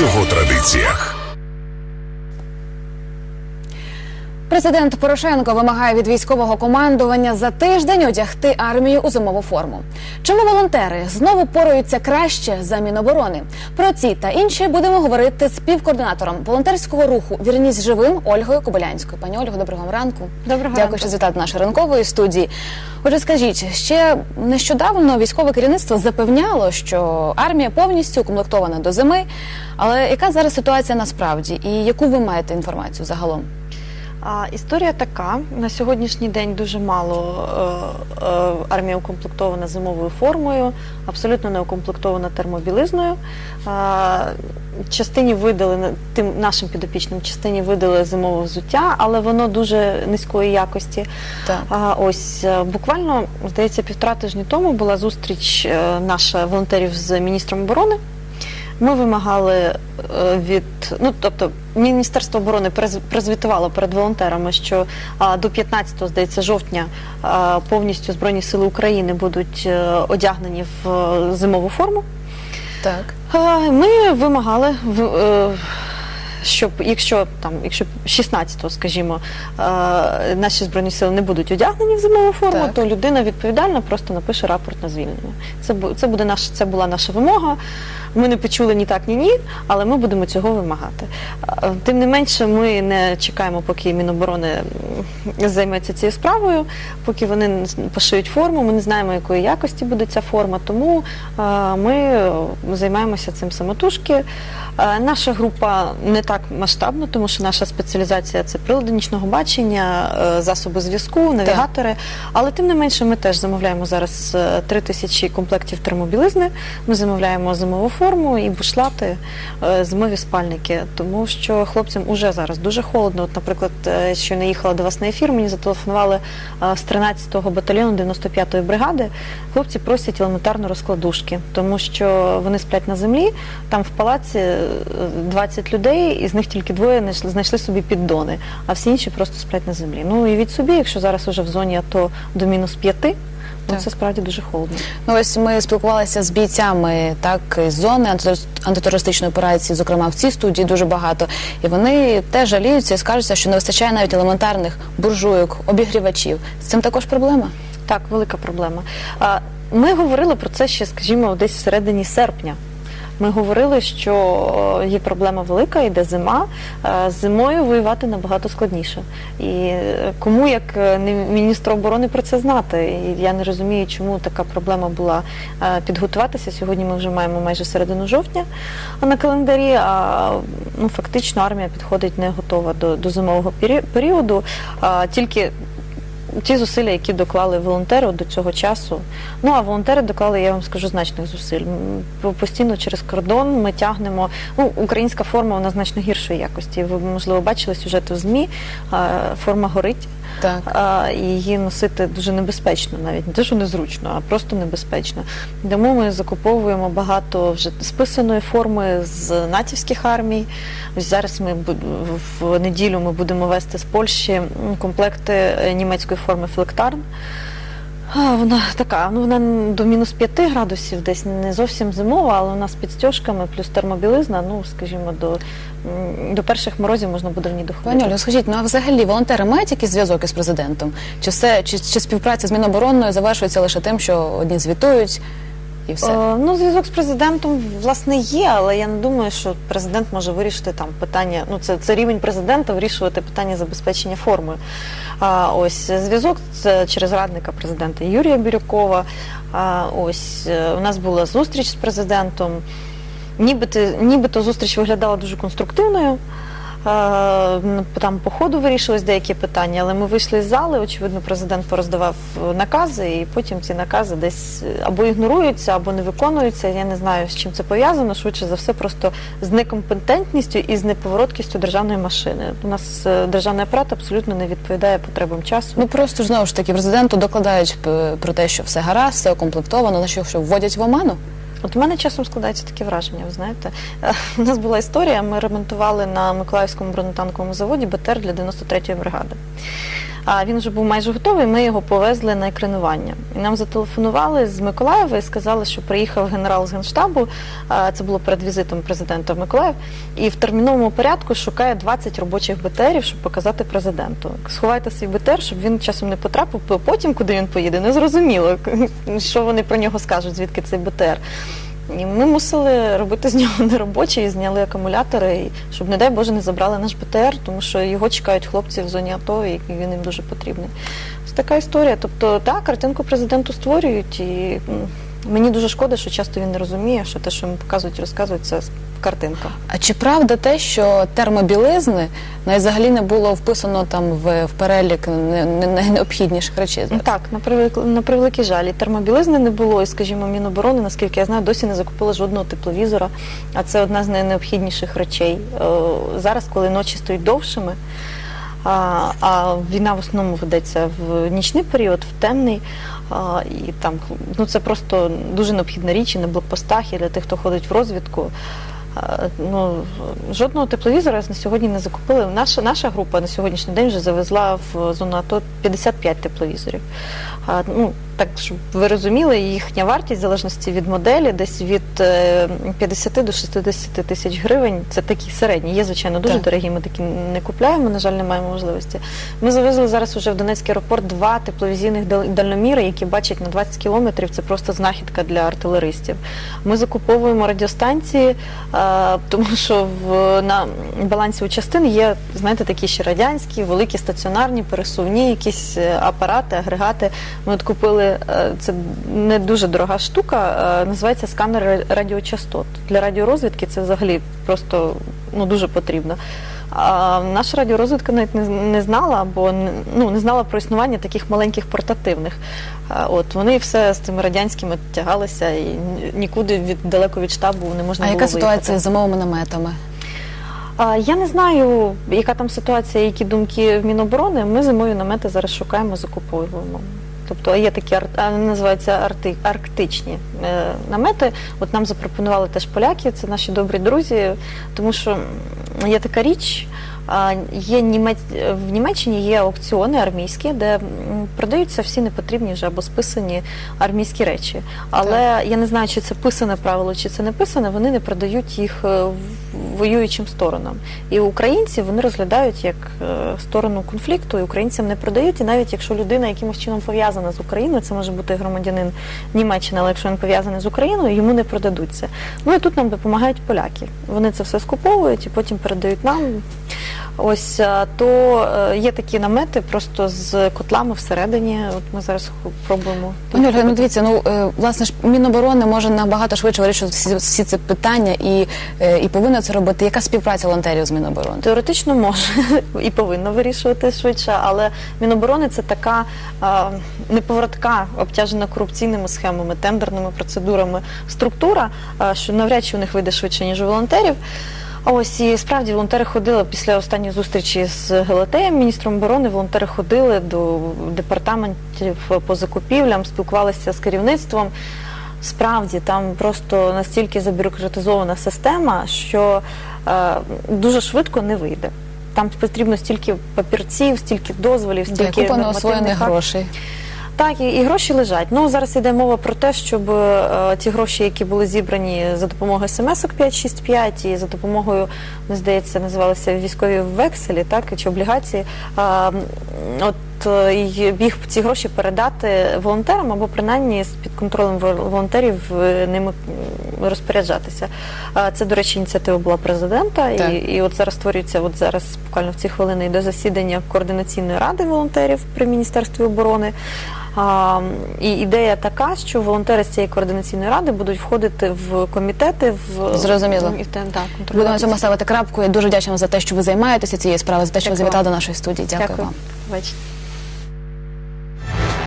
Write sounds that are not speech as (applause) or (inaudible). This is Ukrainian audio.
його традиціях. Президент Порошенко вимагає від військового командування за тиждень одягти армію у зимову форму. Чому волонтери знову пораються краще за Міноборони? Про ці та інші будемо говорити з співкоординатором волонтерського руху Вірність живим Ольгою Кобилянською. Пані Ольго, доброго вам ранку. Доброго Дякую, ранку. що завітали до нашої ранкової студії. Отже, скажіть, ще нещодавно військове керівництво запевняло, що армія повністю укомплектована до зими. Але яка зараз ситуація насправді і яку ви маєте інформацію загалом? А, історія така: на сьогоднішній день дуже мало е, е, армія укомплектована зимовою формою, абсолютно не укомплектована термобілизною. Частині видали тим нашим підопічним частині видали зимове взуття, але воно дуже низької якості. Так. А, ось е, буквально здається, півтора тижні тому була зустріч наша волонтерів з міністром оборони. Ми вимагали е, від ну тобто Міністерство оборони прозвітувало перед волонтерами, що до 15 здається жовтня повністю збройні сили України будуть е, одягнені в е, зимову форму. Так. Ми вимагали Щоб якщо там, якщо 16-го, скажімо, наші збройні сили не будуть одягнені в зимову форму, Так. то людина відповідальна просто напише рапорт на звільнення. Це це буде наш, це була наша вимога. Ми не почули ні так, ні ні, але ми будемо цього вимагати. Тим не менше, ми не чекаємо, поки Міноборони займеться цією справою, поки вони пошиють форму. Ми не знаємо, якої якості буде ця форма. Тому ми займаємося цим самотужки. Е, Наша група не так масштабна, тому що наша спеціалізація це прилади нічного бачення, е, засоби зв'язку, навігатори. Але тим не менше, ми теж замовляємо зараз е, три тисячі комплектів термобілизни. Ми замовляємо зимову форму і бушлати, зимові спальники, тому що хлопцям уже зараз дуже холодно. От, наприклад, що не їхала до вас на ефір, мені зателефонували з 13-го батальйону 95-ї бригади. Хлопці просять елементарно розкладушки, тому що вони сплять на землі. Там в палаці 20 людей, і з них тільки двоє знайшли- собі піддони, а всі інші просто сплять на землі. Ну і від собі, якщо зараз уже в зоні АТО до мінус 5, ну це справді дуже холодно. Ну ось ми спілкувалися з бійцями так з зони антитер- антитерористичної операції, зокрема в цій студії дуже багато. І вони теж жаліються і скажуться, що не вистачає навіть елементарних буржуйок, обігрівачів. З цим також проблема. Так, велика проблема. Ми говорили про це ще, скажімо, десь всередині серпня. Ми говорили, що е, є проблема велика, йде зима. е, зимою воювати набагато складніше. І е, кому, як не міністру оборони, про це знати? І я не розумію, чому така проблема була підготуватися. Сьогодні ми вже маємо майже середину жовтня на календарі. А ну фактично армія підходить не готова до, до зимового періоду. А, тільки ті зусилля, які доклали волонтери до цього часу. Ну а волонтери доклали, я вам скажу, значних зусиль. Постійно через кордон ми тягнемо. Ну, українська форма вона значно гіршої якості. Ви можливо бачили сюжети в змі. Форма горить. Так. А, і її носити дуже небезпечно, навіть не те, що незручно, а просто небезпечно. Тому ми закуповуємо багато вже списаної форми з натівських армій. Ось зараз ми в неділю ми будемо вести з Польщі комплекти е, німецької форми Флектарн. Вона така, ну вона до мінус 5 градусів, десь не зовсім зимова, але вона з підстяжками плюс термобілизна. Ну, скажімо, до, м, до перших морозів можна буде в ній доходити. Пані Олю, скажіть, ну а взагалі волонтери мають якийсь зв'язок із президентом? Чи все чи, чи співпраця з Міноборонною завершується лише тим, що одні звітують і все? Е, Ну, зв'язок з президентом власне є, але я не думаю, що президент може вирішити там питання. Ну, це, це рівень президента вирішувати питання забезпечення форми. А ось зв'язок це через радника президента Юрія Бірюкова. А ось е, у нас була зустріч з президентом. Нібито, нібито зустріч виглядала дуже конструктивною. Е, Там по ходу вирішились деякі питання, але ми вийшли з зали. Очевидно, президент пороздавав накази, і потім ці накази десь або ігноруються, або не виконуються. Я не знаю, з чим це пов'язано. Швидше за все, просто з некомпетентністю і з неповороткістю державної машини. У нас е, державний апарат абсолютно не відповідає потребам часу. Ну просто знову ж таки президенту докладають е, про те, що все гаразд, все укомплектовано, на що вводять в оману. От у мене часом складається таке враження. Ви знаєте, (laughs) у нас була історія. Ми ремонтували на Миколаївському бронетанковому заводі БТР для 93-ї бригади. А він вже був майже готовий. Ми його повезли на екранування. І нам зателефонували з Миколаєва і сказали, що приїхав генерал з генштабу. Це було перед візитом президента в Миколаїв. І в терміновому порядку шукає 20 робочих БТРів, щоб показати президенту. Сховайте свій БТР, щоб він часом не потрапив. Потім, куди він поїде, не зрозуміло, (laughs) що вони про нього скажуть, звідки цей БТР. І ми мусили робити з нього (laughs) неробочі, і зняли акумулятори, і щоб, не дай Боже, не забрали наш БТР, тому що його чекають хлопці в зоні АТО, і він їм дуже потрібний. Ось така історія. Тобто, так, картинку президенту створюють, і мені дуже шкода, що часто він не розуміє, що те, що йому показують і розказують, це картинка. А чи правда те, що термобілизни ну, і взагалі не було вписано там в, в перелік не- не- найнеобхідніших речей? зараз? Так, на превелик- на превеликий жаль, і термобілизни не було, і, скажімо, Міноборони, наскільки я знаю, досі не закупила жодного тепловізора, а це одна з найнеобхідніших речей. Е, Зараз, коли ночі стають довшими, а, а війна в основному ведеться в нічний період, в темний. А, і там ну це просто дуже необхідна річ і на блокпостах, і для тих, хто ходить в розвідку. Ну, жодного тепловізора на сьогодні не закупили. Наша, наша група на сьогоднішній день вже завезла в зону АТО 55 тепловізорів. А, ну, так, щоб ви розуміли, їхня вартість в залежності від моделі десь від е, 50 до 60 тисяч гривень. Це такі середні. Є, звичайно, дуже Так. дорогі. Ми такі не купляємо, на жаль, не маємо можливості. Ми завезли зараз уже в Донецький аеропорт два тепловізійних дальноміри, які бачать на 20 кілометрів. Це просто знахідка для артилеристів. Ми закуповуємо радіостанції, е, тому що в на балансі у частин є, знаєте, такі ще радянські, великі стаціонарні, пересувні, якісь е, апарати, агрегати. Ми от купили е, це не дуже дорога штука, е, називається сканер радіочастот. Для радіорозвідки це взагалі просто ну дуже потрібно. А наша радіорозвідка навіть не, не знала не- ну, не знала про існування таких маленьких портативних. От вони все з цими радянськими тягалися і нікуди від далеко від штабу не можна А було яка виїхати. ситуація з зимовими наметами? А, Я не знаю, яка там ситуація, які думки в Міноборони. Ми зимові намети зараз шукаємо, закуповуємо. Тобто є такі називаються арти, арктичні е, намети. От нам запропонували теж поляки, це наші добрі друзі, тому що є така річ. Є німець в Німеччині є аукціони армійські, де продаються всі непотрібні вже або списані армійські речі. Але я не знаю, чи це писане правило, чи це не писане. Вони не продають їх е, в- воюючим сторонам. І українці вони розглядають як е, сторону конфлікту, і українцям не продають. І навіть якщо людина якимось чином пов'язана з Україною, це може бути громадянин Німеччини, але якщо він пов'язаний з Україною, йому не продадуться. Ну і тут нам допомагають поляки. Вони це все скуповують і потім передають нам. Ось то е, є такі намети просто з котлами всередині. От ми зараз пробуємо. Пані ну дивіться, ну е, власне ж Міноборони може набагато швидше вирішувати всі, всі ці питання і, е, і повинна це робити. Яка співпраця волонтерів з Міноборони? Теоретично може (laughs) і повинна вирішувати швидше, але Міноборони це така неповоротка, обтяжена корупційними схемами, тендерними процедурами структура, що навряд чи у них вийде швидше, ніж у волонтерів. Ось і справді волонтери ходили після останньої зустрічі з Гелетеєм, міністром оборони. Волонтери ходили до департаментів по закупівлям, спілкувалися з керівництвом. Справді там просто настільки забюрократизована система, що е, дуже швидко не вийде. Там потрібно стільки папірців, стільки дозволів, стільки купа нормативних неосвоєних грошей. Так, і, і гроші лежать. Ну зараз йде мова про те, щоб е, ті гроші, які були зібрані за допомогою смс-ок 565 і за допомогою, мені здається, називалися військові векселі, так чи облігації. е, от їх ці гроші передати волонтерам або принаймні під контролем вол- волонтерів е, ними розпоряджатися. Це, до речі, ініціатива була президента, Так. і, і от зараз створюється, от зараз буквально в ці хвилини йде засідання координаційної ради волонтерів при міністерстві оборони. І ідея така, що волонтери з цієї координаційної ради будуть входити в комітети в Зрозуміло. і, та- так, Будемо на цьому ставити крапку. Я дуже вдячна за те, що ви займаєтеся цією справою, за те, що ви завітали до нашої студії. Дякую, Дякую. вам.